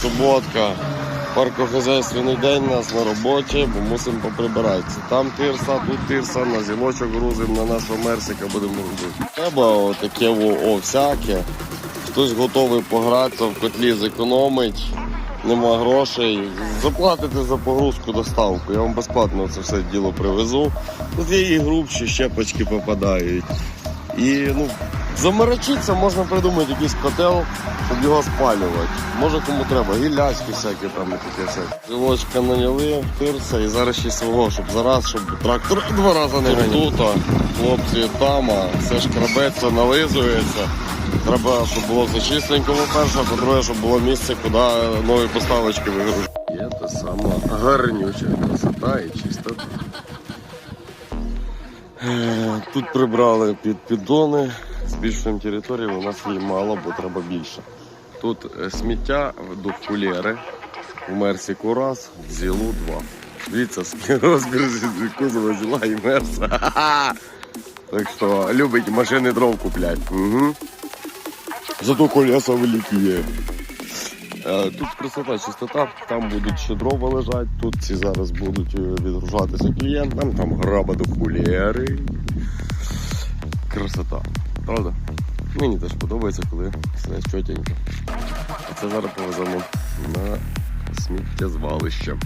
суботка, паркохозяйственний день у нас на роботі, бо мусимо поприбиратися. Там тирса, тут тирса, на зілочок грузимо, на нашого мерсика будемо грузити. Треба таке о, о, всяке. Хтось готовий погратися, в котлі зекономить, нема грошей. Заплатите за погрузку доставку. Я вам безплатно це все діло привезу. Тут є і грубші щепочки попадають. І ну, заморочитися можна придумати якийсь котел, щоб його спалювати. Може кому треба, гілляські всякі там і таке все. Зілочка наняли, тирса і зараз ще свого, щоб зараз, щоб трактор два рази не ганяв. Тут, хлопці там, а все шкрабеться, нализується. Треба, щоб було все чистенько, по-перше, а по-друге, щоб було місце, куди нові поставочки вигружати. Є та сама гарнюча красота і чистота. Е, Тут прибрали під піддони, збільшуємо територію, у нас її мало, бо треба більше. Тут е, сміття в духулєри, в Мерсіку раз, в Зілу два. Дивіться, з- кузова зіла і мерса. Так що любить машини дров куплять. Угу. Зато колеса великі є. Е, Тут красота, чистота, там будуть ще дрова лежать, тут ці зараз будуть е, відгружатися клієнтам, там граба до кулєри. Красота, правда? Мені теж подобається, коли все чотенько. А це зараз повеземо на сміттєзвалище.